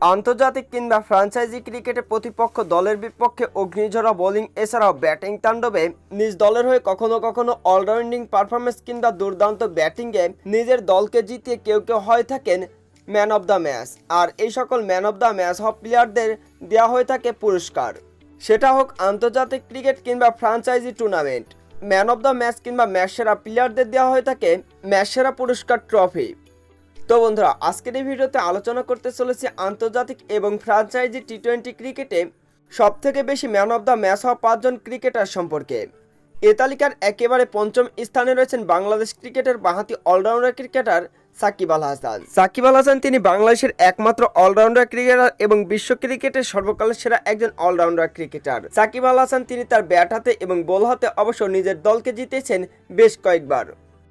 আন্তর্জাতিক কিংবা ফ্র্যাঞ্চাইজি ক্রিকেটে প্রতিপক্ষ দলের বিপক্ষে অগ্নিঝরা বোলিং, এছাড়াও ব্যাটিং তাণ্ডবে নিজ দলের হয়ে কখনো কখনো অলরাউন্ডিং পারফরমেন্স কিংবা দুর্দান্ত ব্যাটিংয়ে নিজের দলকে জিতিয়ে কেউ কেউ হয়ে থাকেন ম্যান অব দ্য ম্যাচ আর এই সকল ম্যান অব দ্য ম্যাচ হওয়া প্লেয়ারদের দেওয়া হয়ে থাকে পুরস্কার। সেটা হোক আন্তর্জাতিক ক্রিকেট কিংবা franchise tournament man of the match কিংবা ম্যাচ সেরা প্লেয়ারদের দেওয়া হয়ে থাকে ম্যাচ সেরা পুরস্কার ট্রফি তো বন্ধুরা, আজকের এই ভিডিওতে আলোচনা করতে চলেছি আন্তর্জাতিক এবং ফ্রাঞ্চাইজি টি টোয়েন্টি ক্রিকেটে সব থেকে বেশি ম্যান অব দ্য ম্যাচ হওয়া পাঁচজন ক্রিকেটার সম্পর্কে। এ তালিকার একেবারে পঞ্চম স্থানে রয়েছেন বাংলাদেশ ক্রিকেটের বাঁহাতি অলরাউন্ডার ক্রিকেটার সাকিব আল হাসান। সাকিব আল হাসান তিনি বাংলাদেশের একমাত্র অলরাউন্ডার ক্রিকেটার এবং বিশ্ব ক্রিকেটের সর্বকালের সেরা একজন অলরাউন্ডার ক্রিকেটার সাকিব আল হাসান তিনি তার ব্যাট হাতে এবং বল হাতে অবশ্য নিজের দলকে জিতেছেন বেশ কয়েকবার।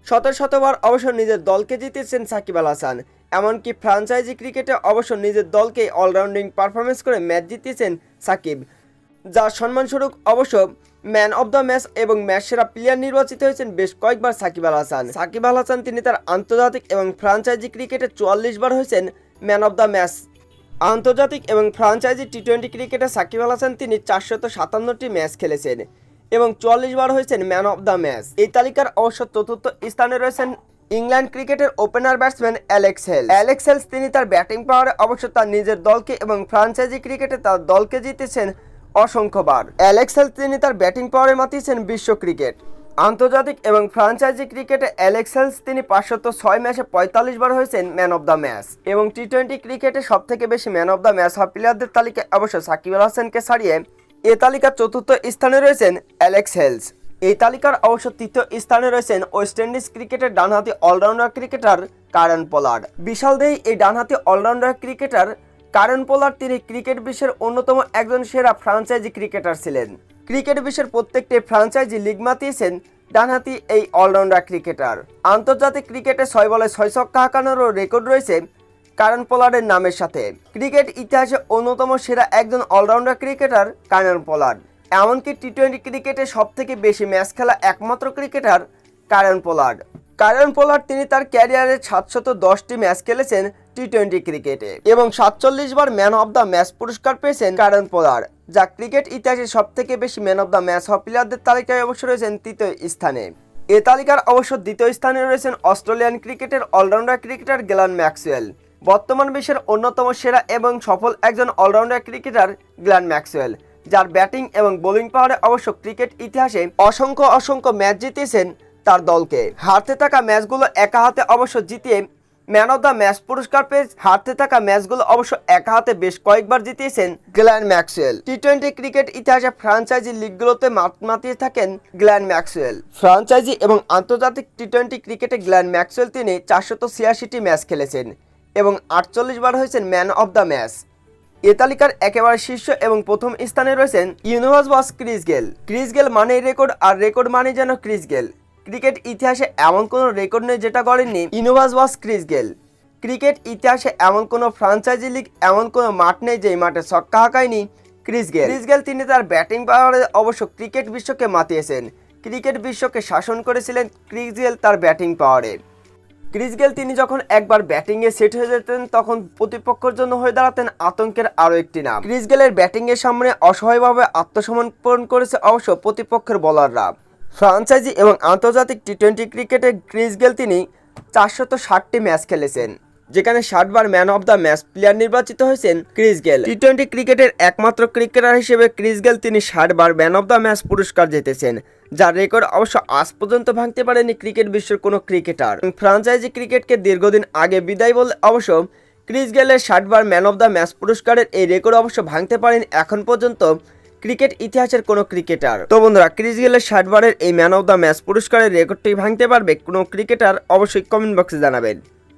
শত শতবার অবশ্য নিজের দলকে জিতেছেন সাকিব আল হাসান। এমনকি ফ্রাঞ্চাইজি ক্রিকেটে অবশ্য নিজের দলকে অলরাউন্ডিং পারফরমেন্স করে ম্যাচ জিতিয়েছেন সাকিব যার সম্মানস্বরূপ অবশ্য ম্যান অব দ্য ম্যাচ এবং ম্যাচ সেরা প্লেয়ার নির্বাচিত হয়েছেন বেশ কয়েকবার সাকিব আল হাসান। সাকিব আল হাসান তিনি তার আন্তর্জাতিক এবং ফ্র্যাঞ্চাইজি ক্রিকেটে চুয়াল্লিশ বার হয়েছেন ম্যান অব দ্য ম্যাচ। আন্তর্জাতিক এবং ফ্রাঞ্চাইজি টি টোয়েন্টি ক্রিকেটে সাকিব আল হাসান তিনি চারশত সাতান্নটি ম্যাচ খেলেছেন। এবং চুয়াল্লিশ বার হয়েছেন ম্যান অব দ্য ম্যাচ। এই তালিকার অবশ্য চতুর্থ স্থানে রয়েছেন ইংল্যান্ড ক্রিকেটের opener batsman Alex Hale Alex Hales, তিনি তার ব্যাটিং পাওয়ারে অবশ্য তার নিজের দলকে এবং ফ্র্যাঞ্চাইজি ক্রিকেটে তার দলকে জিতেছেন অসংখ্যবার। অ্যালেক্স হেলস, তিনি তার ব্যাটিং পাওয়ারে মাতিয়েছেন বিশ্ব ক্রিকেট। আন্তর্জাতিক এবং ফ্রাঞ্চাইজি ক্রিকেটে অ্যালেক্স হেলস, তিনি পাঁচশত ছয় ম্যাচে পঁয়তাল্লিশ বার হয়েছেন ম্যান অব দ্য ম্যাচ। এবং টি টোয়েন্টি ক্রিকেটে সব থেকে বেশি ম্যান অব দ্য ম্যাচ হওয়া প্লেয়ারদের তালিকায় অবশ্য সাকিব আল হাসানকে ছাড়িয়ে এ তালিকার চতুর্থ স্থানে রয়েছেন অ্যালেক্স হেলস। এই তালিকার অবশ্য তৃতীয় স্থানে রয়েছেন ওয়েস্ট ইন্ডিজ ক্রিকেটের ডানহাতি অলরাউন্ডার ক্রিকেটার কারণ পোলার্ড। বিশালদেহী এই ডানহাতি অলরাউন্ডার ক্রিকেটার কারণ পোলার্ড তিনি ক্রিকেট বিশ্বের অন্যতম একজন সেরা ফ্রাঞ্চাইজি ক্রিকেটার ছিলেন। ক্রিকেট বিশ্বের প্রত্যেকটি ফ্রাঞ্চাইজি লিগ মাতিয়েছেন ডানহাতি এই অলরাউন্ডার ক্রিকেটার। আন্তর্জাতিক ক্রিকেটে ছয় বলে ছয় ছক্কা হাঁকানোরও রেকর্ড রয়েছে কারণ পোলার্ডের নামের সাথে। ক্রিকেট ইতিহাসে অন্যতম সেরা একজন অলরাউন্ডার ক্রিকেটার কারণ পোলার্ড। এমনকি টি টোয়েন্টি ক্রিকেটে সব থেকে বেশি ম্যাচ খেলা একমাত্র ক্রিকেটার কারণ পোলার্ড। কারণ পোলার্ড তিনি তার ক্যারিয়ারে সাতশত দশটি ম্যাচ খেলেছেন টি টোয়েন্টি ক্রিকেটে এবং সাতচল্লিশ বার ম্যান অব দ্য ম্যাচ পুরস্কার পেয়েছেন কারণ পোলার্ড, যা ক্রিকেট ইতিহাসে সব থেকে বেশি ম্যান অব দ্য ম্যাচ হওয়া প্লেয়ারদের তালিকায় অবশ্য রয়েছেন তৃতীয় স্থানে। এ তালিকার অবশ্য দ্বিতীয় স্থানে রয়েছেন অস্ট্রেলিয়ান ক্রিকেটের অলরাউন্ডার ক্রিকেটার গ্যালান ম্যাক্সওয়েল। বর্তমান বিশ্বের অন্যতম সেরা এবং সফল একজন অলরাউন্ডার ক্রিকেটার গ্ল্যান ম্যাক্সওয়েল, যার ব্যাটিং এবং বোলিং পাওয়ারে অবশ্য ক্রিকেট ইতিহাসে অসংখ্য অসংখ্য ম্যাচ জিতিয়েছেন তার দলকে। হারতে থাকা ম্যাচগুলো একা হাতে অবশ্য জিতিয়ে ম্যান অব দ্য ম্যাচ পুরস্কার পেয়ে হারতে থাকা ম্যাচগুলো অবশ্য একা হাতে বেশ কয়েকবার জিতিয়েছেন Glenn Maxwell. T twenty cricket ইতিহাসে ফ্র্যাঞ্চাইজি লিগগুলোতে মাত মাতিয়ে থাকেন গ্ল্যান ম্যাক্সওয়েল। ফ্র্যাঞ্চাইজি এবং আন্তর্জাতিক টি টোয়েন্টি ক্রিকেটে গ্ল্যান ম্যাক্সওয়েল তিনি চারশত ছিয়াশিটি ম্যাচ খেলেছেন। এবং আটচল্লিশ বার হয়েছেন ম্যান অব দ্য ম্যাচ। এ তালিকার একেবারে শীর্ষ এবং প্রথম স্থানে রয়েছেন universe boss Chris Gayle. Chris Gayle মানেই রেকর্ড, আর রেকর্ড মানে যেন ক্রিস গেল। ক্রিকেট ইতিহাসে এমন কোনো রেকর্ড নেই যেটা করেননি universe boss Chris Gayle. Cricket ইতিহাসে এমন কোনো ফ্রাঞ্চাইজি লিগ, এমন কোনো মাঠ নেই যেই মাঠে ছক্কা হাঁকায়নি ক্রিস গেল। ক্রিস গেল তিনি তার ব্যাটিং পাওয়ারে অবশ্য ক্রিকেট বিশ্বকে মাতিয়েছেন। ক্রিকেট বিশ্বকে শাসন করেছিলেন ক্রিস গেল তার ব্যাটিং পাওয়ারে। ক্রিস গেল তিনি যখন একবার ব্যাটিংয়ে সেট হয়ে যেতেন, তখন প্রতিপক্ষের জন্য হয়ে দাঁড়াতেন আতঙ্কের আরও একটি নাম। ক্রিস গেলের ব্যাটিংয়ের সামনে অসহায়ভাবে আত্মসমর্পণ করেছে অবশ্য প্রতিপক্ষের বোলাররা। ফ্রাঞ্চাইজি এবং আন্তর্জাতিক টি টোয়েন্টি ক্রিকেটে ক্রিস গেল তিনি চারশত ষাটটি ম্যাচ খেলেছেন। যেখানে ষাটবার man of the match player নির্বাচিত হয়েছেন ক্রিস গেল। টি টোয়েন্টি ক্রিকেটের একমাত্র ক্রিকেটার হিসেবে ক্রিস গেল তিনি ষাটবার ম্যান অফ দ্য ম্যাচ পুরস্কার জিতেছেন, যার রেকর্ড অবশ্য আজ পর্যন্ত ভাঙতে পারেনি ক্রিকেট বিশ্বের কোনো ক্রিকেটার। ফ্রাঞ্চাইজি ক্রিকেটকে দীর্ঘদিন আগে বিদায় বলে অবশ্য ক্রিস গেলের ষাটবার ম্যান অফ দ্য ম্যাচ পুরস্কারের এই রেকর্ড অবশ্য ভাঙতে পারেন এখন পর্যন্ত ক্রিকেট ইতিহাসের কোনো ক্রিকেটার। তো বন্ধুরা, ক্রিস গেলের ষাটবারের এই ম্যান অফ দ্য ম্যাচ পুরস্কারের রেকর্ডটি ভাঙতে পারবে কোনো ক্রিকেটার অবশ্যই কমেন্ট বক্সে জানাবেন।